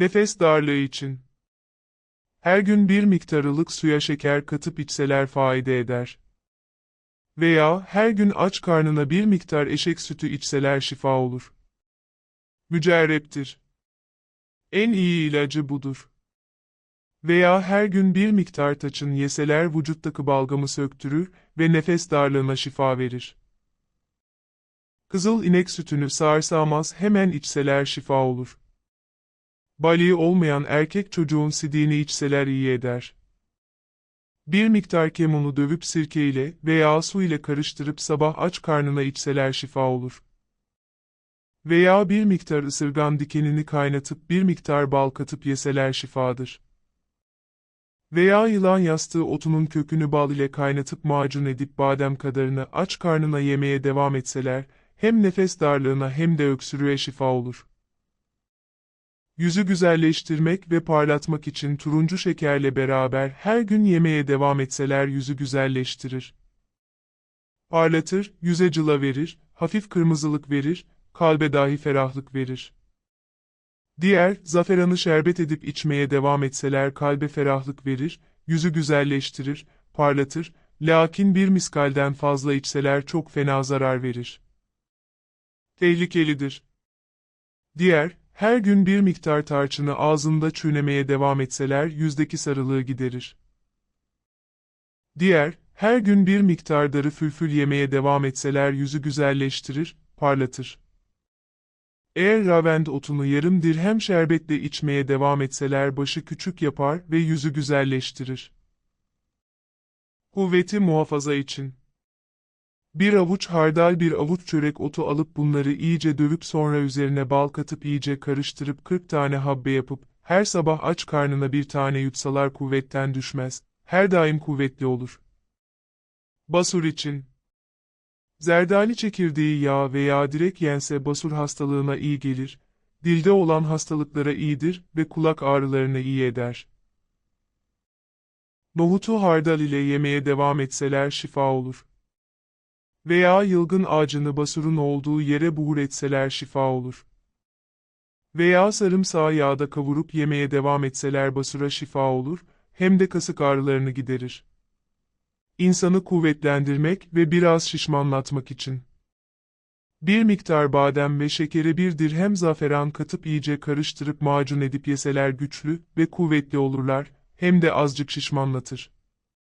Nefes darlığı için. Her gün bir miktar ılık suya şeker katıp içseler faide eder. Veya her gün aç karnına bir miktar eşek sütü içseler şifa olur. Mücerreptir. En iyi ilacı budur. Veya her gün bir miktar taçın yeseler vücuttaki balgamı söktürür ve nefes darlığına şifa verir. Kızıl inek sütünü sağır hemen içseler şifa olur. Baliği olmayan erkek çocuğun sidiğini içseler iyi eder. Bir miktar kemunu dövüp sirke ile veya su ile karıştırıp sabah aç karnına içseler şifa olur. Veya bir miktar ısırgan dikenini kaynatıp bir miktar bal katıp yeseler şifadır. Veya yılan yastığı otunun kökünü bal ile kaynatıp macun edip badem kadarını aç karnına yemeye devam etseler, hem nefes darlığına hem de öksürüğe şifa olur. Yüzü güzelleştirmek ve parlatmak için turuncu şekerle beraber her gün yemeye devam etseler yüzü güzelleştirir. Parlatır, yüze cıla verir, hafif kırmızılık verir, kalbe dahi ferahlık verir. Diğer, zaferanı şerbet edip içmeye devam etseler kalbe ferahlık verir, yüzü güzelleştirir, parlatır, lakin bir miskalden fazla içseler çok fena zarar verir. Tehlikelidir. Diğer, her gün bir miktar tarçını ağzında çiğnemeye devam etseler yüzdeki sarılığı giderir. Diğer, her gün bir miktar darı fülfül yemeye devam etseler yüzü güzelleştirir, parlatır. Eğer ravend otunu yarım dirhem şerbetle içmeye devam etseler başı küçük yapar ve yüzü güzelleştirir. Kuvveti muhafaza için bir avuç hardal bir avuç çörek otu alıp bunları iyice dövüp sonra üzerine bal katıp iyice karıştırıp 40 tane habbe yapıp, her sabah aç karnına bir tane yutsalar kuvvetten düşmez, her daim kuvvetli olur. Basur için Zerdali çekirdeği yağ veya direk yense basur hastalığına iyi gelir, dilde olan hastalıklara iyidir ve kulak ağrılarına iyi eder. Nohutu hardal ile yemeye devam etseler şifa olur. Veya yılgın ağacını basurun olduğu yere buhur etseler şifa olur. Veya sarımsağı yağda kavurup yemeye devam etseler basura şifa olur, hem de kasık ağrılarını giderir. İnsanı kuvvetlendirmek ve biraz şişmanlatmak için. Bir miktar badem ve şekeri bir dirhem zaferan katıp iyice karıştırıp macun edip yeseler güçlü ve kuvvetli olurlar, hem de azıcık şişmanlatır.